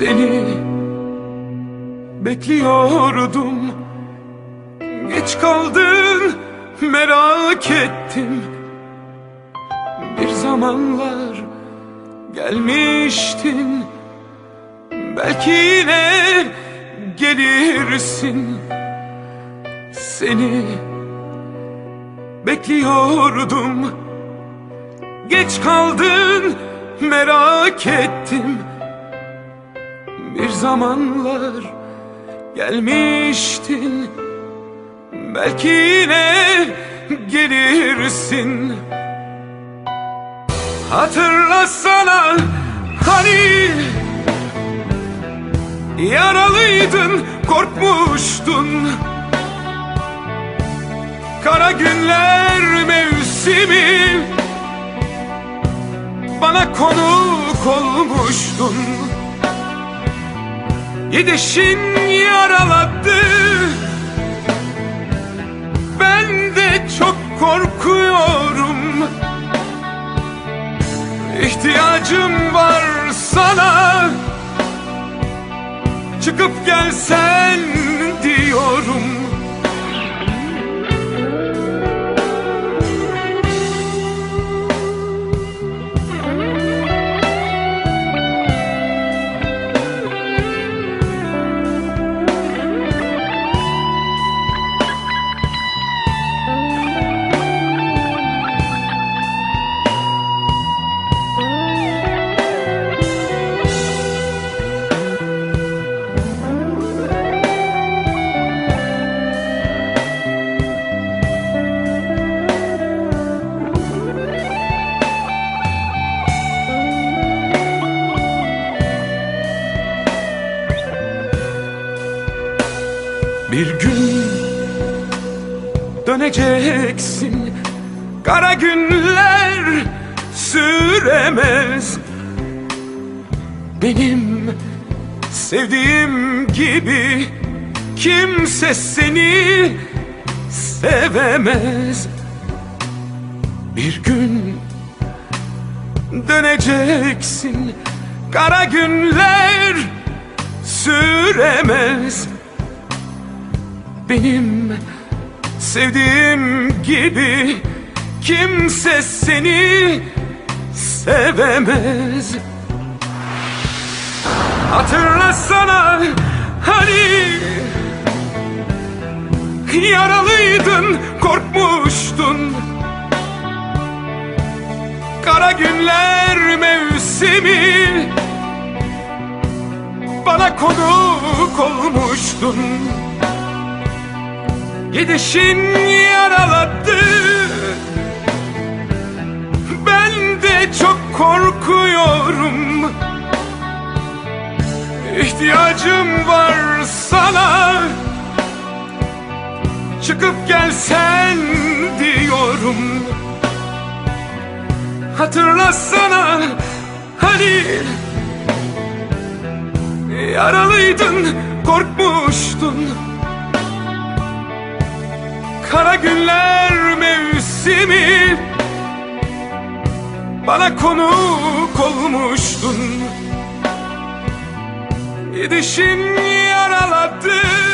Seni bekliyordum. Geç kaldın merak ettim. Bir zamanlar gelmiştin. Belki yine gelirsin. Seni bekliyordum. Geç kaldın merak ettim Bir zamanlar gelmiştin. Belki yine gelirsin. Hatırlasana hani Yaralıydın korkmuştun. Kara günler mevsimi Bana konuk olmuştun Gidişin yaraladı. Ben de çok korkuyorum. İhtiyacım var sana. Çıkıp gelsen diyorum Bir gün döneceksin. Kara günler süremez. Benim sevdiğim gibi Kimse seni sevemez. Bir gün döneceksin. Kara günler süremez benim sevdiğim gibi kimse seni sevemez. Hatırlasana hani yaralıydın, korkmuştun. Kara günler mevsimi bana konuk olmuştun. Gidişin yaraladı Ben de çok korkuyorum. İhtiyacım var sana. Çıkıp gelsen diyorum. Hatırlasana hani Yaralıydın korkmuştun Kara günler mevsimi. Bana konuk olmuştun. Gidişin yaraladı